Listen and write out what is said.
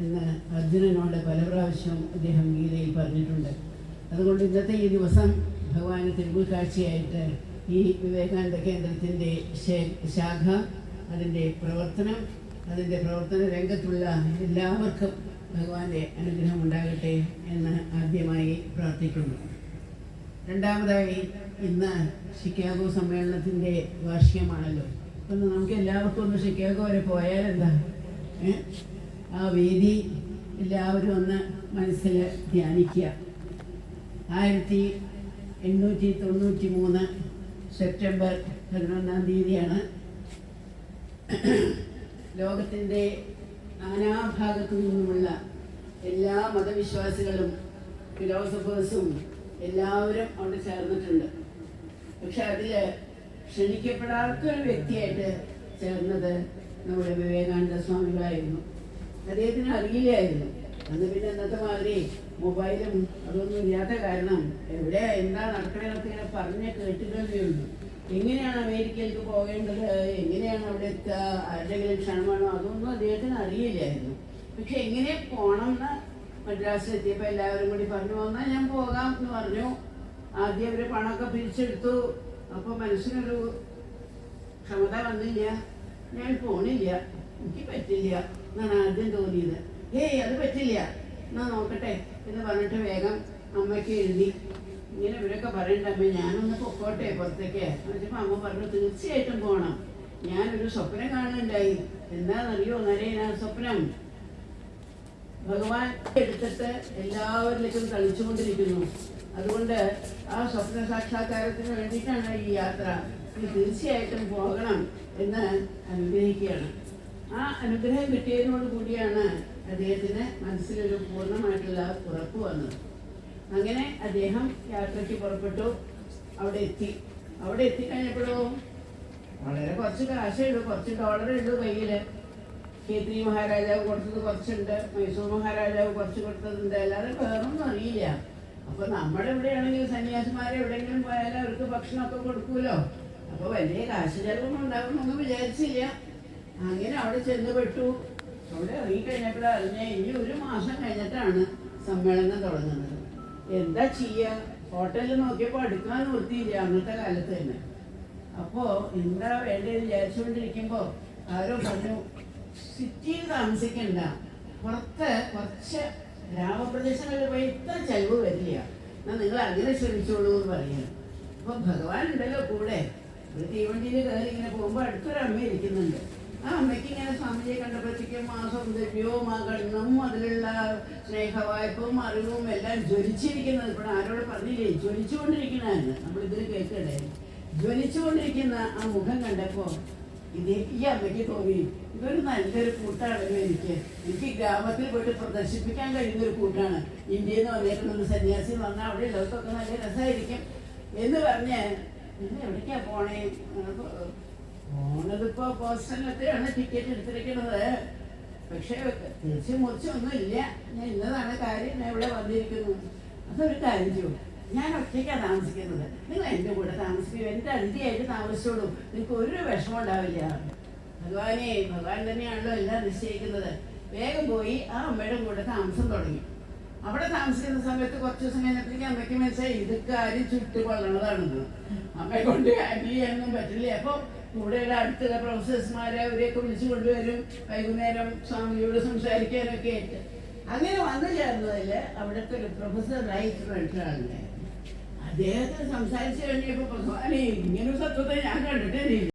എന്ന് അർജുനനോട് പല പ്രാവശ്യവും അദ്ദേഹം ഗീതയിൽ പറഞ്ഞിട്ടുണ്ട്. അതുകൊണ്ട് ഇന്നത്തെ ഈ ദിവസം ഭഗവാന് തിരുമുൽക്കാഴ്ചയായിട്ട് ഈ വിവേകാനന്ദ കേന്ദ്രത്തിന്റെ ശാഖ അതിന്റെ പ്രവർത്തനം അതിന്റെ പ്രവർത്തന രംഗത്തുള്ള എല്ലാവർക്കും ഭഗവാന്റെ അനുഗ്രഹം ഉണ്ടാകട്ടെ എന്ന് ആദ്യമായി പ്രാർത്ഥിക്കുന്നു. രണ്ടാമതായി ഇന്ന് ഷിക്കാഗോ സമ്മേളനത്തിന്റെ വാർഷികമാണല്ലോ. അപ്പം നമുക്ക് എല്ലാവർക്കും ഒന്ന് ഷിക്കാഗോ വരെ പോയാൽ എന്താ ഏ? ആ വേദി എല്ലാവരും ഒന്ന് മനസ്സിൽ ധ്യാനിക്കുക. ആയിരത്തി എണ്ണൂറ്റി തൊണ്ണൂറ്റി മൂന്ന് സെപ്റ്റംബർ പതിനൊന്നാം തീയതിയാണ് ലോകത്തിന്റെ നാനാഭാഗത്തു നിന്നുമുള്ള എല്ലാ മതവിശ്വാസികളും ഫിലോസഫേഴ്സും എല്ലാവരും അവിടെ ചേർന്നിട്ടുണ്ട്. പക്ഷെ അതിൽ ക്ഷണിക്കപ്പെടാത്ത ഒരു വ്യക്തിയായിട്ട് ചേർന്നത് നമ്മുടെ വിവേകാനന്ദ സ്വാമികളായിരുന്നു. അദ്ദേഹത്തിന് അറിയില്ലായിരുന്നു. അന്ന് പിന്നെ അന്നത്തെ മാതിരി മൊബൈലും അതൊന്നും ഇല്ലാത്ത കാരണം എവിടെ എന്താ നടക്കണമെന്നൊക്കെ ഇങ്ങനെ പറഞ്ഞ് കേട്ടുകളേ ഉള്ളൂ. എങ്ങനെയാണ് അമേരിക്കയിലേക്ക് പോകേണ്ടത്? എങ്ങനെയാണ് അവിടെ എത്തുക? ആരുടെങ്കിലും ക്ഷണമാണോ അതൊന്നും അദ്ദേഹത്തിന് അറിയില്ലായിരുന്നു. പക്ഷെ എങ്ങനെ പോകണം എന്ന് മദ്രാസിലെത്തിയപ്പോൾ എല്ലാവരും കൂടി പറഞ്ഞു വന്നാൽ ഞാൻ പോകാം എന്ന് പറഞ്ഞു. ആദ്യം അവർ പണമൊക്കെ പിരിച്ചെടുത്തു. അപ്പോൾ മനസ്സിനൊരു ക്ഷമത വന്നില്ല. ഞാൻ പോണില്ല. എനിക്ക് പറ്റില്ല എന്നാണ് ആദ്യം തോന്നിയത് ഏയ് അത് പറ്റില്ല. എന്നാ നോക്കട്ടെ എന്ന് പറഞ്ഞിട്ട് വേഗം അമ്മയ്ക്ക് എഴുതി. ഇങ്ങനെ ഇവരൊക്കെ പറയണ്ട അമ്മ ഞാനൊന്ന് പൊക്കോട്ടെ പുറത്തേക്ക്. എന്നിട്ട് അമ്മ പറഞ്ഞു തീർച്ചയായിട്ടും പോകണം ഞാനൊരു സ്വപ്നം കാണുന്നുണ്ടായി എന്താണെന്നറിയോ നരേന സ്വപ്നം. ഭഗവാൻ എടുത്തിട്ട് എല്ലാവരിലേക്കും തളിച്ചുകൊണ്ടിരിക്കുന്നു. അതുകൊണ്ട് ആ സ്വപ്ന സാക്ഷാത്കാരത്തിന് വേണ്ടിയിട്ടാണ് ഈ യാത്ര. തീർച്ചയായിട്ടും പോകണം എന്ന് അനുഗ്രഹിക്കുകയാണ് ആ അനുഗ്രഹം കിട്ടിയതിനോട് കൂടിയാണ് അദ്ദേഹത്തിന് മനസ്സിലൊരു പൂർണമായിട്ടുള്ള ഉറപ്പ് വന്നത്. അങ്ങനെ അദ്ദേഹം യാത്രയ്ക്ക് പുറപ്പെട്ടു. അവിടെ എത്തി. അവിടെ എത്തിക്കഴിഞ്ഞപ്പോഴോ? വളരെ കുറച്ച് കാശേ ഉള്ളൂ. കുറച്ച് ഡോളറേ ഉള്ളൂ കയ്യിൽ കേത്രി മഹാരാജാവ് കൊടുത്തത് കുറച്ചുണ്ട്. മൈസൂർ മഹാരാജാവ് കുറച്ച് കൊടുത്തതുണ്ട്. അല്ലാതെ വേറൊന്നും അറിയില്ല. അപ്പൊ നമ്മുടെ ഇവിടെയാണെങ്കിൽ സന്യാസിമാരെ എവിടെയെങ്കിലും പോയാലും അവർക്ക് ഭക്ഷണമൊക്കെ കൊടുക്കൂലോ? അപ്പൊ വലിയ കാശ് ചെലവൊന്നും ഉണ്ടാകുമെന്നൊന്നും വിചാരിച്ചില്ല. അങ്ങനെ അവിടെ ചെന്ന് പെട്ടു അവിടെ ഇറങ്ങിക്കഴിഞ്ഞപ്പോൾ അറിഞ്ഞ ഇനി ഒരു മാസം കഴിഞ്ഞിട്ടാണ് സമ്മേളനം തുടങ്ങുന്നത്. എന്താ ചെയ്യുക ഹോട്ടലിൽ നോക്കിയപ്പോൾ അടുക്കാൻ നിർത്തിയില്ല അന്നത്തെ കാലത്ത് തന്നെ. അപ്പോ എന്താ വേണ്ടത് വിചാരിച്ചുകൊണ്ടിരിക്കുമ്പോ ആരോ പറഞ്ഞു സിറ്റിയിൽ താമസിക്കണ്ട. പുറത്ത് കുറച്ച് ഗ്രാമപ്രദേശങ്ങളിൽ പോയി ഇത്ര ചെലവ് വരില്ല. എന്നാ നിങ്ങൾ അങ്ങനെ ശ്രമിച്ചോളൂ എന്ന് പറയുന്നു. അപ്പോൾ ഭഗവാൻ ഉണ്ടല്ലോ കൂടെ. ഒരു തീവണ്ടിയിൽ കയറി ഇങ്ങനെ പോകുമ്പോൾ അടുത്തൊരമ്മ ഇരിക്കുന്നുണ്ട്. ആ അമ്മയ്ക്ക് സ്വാമിജിയെ കണ്ടപ്പോഴത്തേക്കും ആ സൗന്ദര്യവും ആ കണ്ണും അതിലുള്ള സ്നേഹവായ്പവും അറിവും എല്ലാം ജ്വലിച്ചിരിക്കുന്നത്. ഇപ്പോൾ ആരോട് പറഞ്ഞില്ലേ? ജ്വലിച്ചുകൊണ്ടിരിക്കുന്നതാണ് നമ്മളിതിൽ കേൾക്കണ്ടേ ജ്വലിച്ചുകൊണ്ടിരിക്കുന്ന ആ മുഖം കണ്ടപ്പോൾ ഇത് ഈ അമ്മയ്ക്ക് തോന്നി ഇതൊരു നല്ലൊരു കൂട്ടാണല്ലോ എനിക്ക്. എനിക്ക് ഗ്രാമത്തിൽ പോയിട്ട് പ്രദർശിപ്പിക്കാൻ കഴിയുന്ന ഒരു കൂട്ടാണ്. ഇന്ത്യയിൽ നിന്ന് വന്നേക്കുന്ന സന്യാസി പറഞ്ഞാൽ അവിടെ ഉള്ളവർക്കൊക്കെ നല്ല രസമായിരിക്കും. എന്ന് പറഞ്ഞ് എവിടേക്കാ പോണേ? പോണതിപ്പോ പോസ്റ്റലത്തെയാണ് ടിക്കറ്റ് എടുത്തിരിക്കുന്നത്. പക്ഷേ തിരിച്ചു മുറിച്ചൊന്നും ഇല്ല ഞാൻ ഇന്നതാണ് കാര്യം ഞാൻ ഇവിടെ വന്നിരിക്കുന്നു. അതൊരു കാര്യം ചെയ്യും ഞാൻ ഒറ്റയ്ക്കാണ് താമസിക്കുന്നത്. നിങ്ങൾ എന്റെ കൂടെ താമസിക്കും. എന്റെ അതിഥിയായിട്ട് താമസിച്ചോളൂ. നിങ്ങൾക്ക് ഒരു വിഷമം ഉണ്ടാവില്ല. ഭഗവാനെ ഭഗവാൻ തന്നെയാണല്ലോ എല്ലാം നിശ്ചയിക്കുന്നത്. വേഗം പോയി ആ അമ്മയുടെ കൂടെ താമസം തുടങ്ങി. അവിടെ താമസിക്കുന്ന സമയത്ത് കുറച്ച് ദിവസം കഴിഞ്ഞപ്പോഴേക്ക് അമ്മയ്ക്ക് മനസ്സിലായി ഇതൊക്കെ ആരും ചുട്ടുകൊള്ളണതാണെന്ന് അമ്മയെ കൊണ്ട് ഹാൻഡിൽ ചെയ്യാനൊന്നും പറ്റില്ല. അപ്പോൾ കൂടെയുള്ള അടുത്തുള്ള പ്രൊഫസേഴ്സ്മാരെ അവരെയൊക്കെ വിളിച്ചു കൊണ്ടുവരും. വൈകുന്നേരം സ്വാമിയോട് സംസാരിക്കാനൊക്കെ ആയിട്ട്. അങ്ങനെ വന്നു ചേർന്നതിൽ അവിടുത്തെ ഒരു പ്രൊഫസർ റൈറ്റ് ആളുണ്ടായിരുന്നു അദ്ദേഹത്തിന് സംസാരിച്ചു കഴിഞ്ഞപ്പോൾ ഭഗവാനെ ഇങ്ങനെ ഒരു തത്വത്തെ ഞാൻ കണ്ടിട്ടേ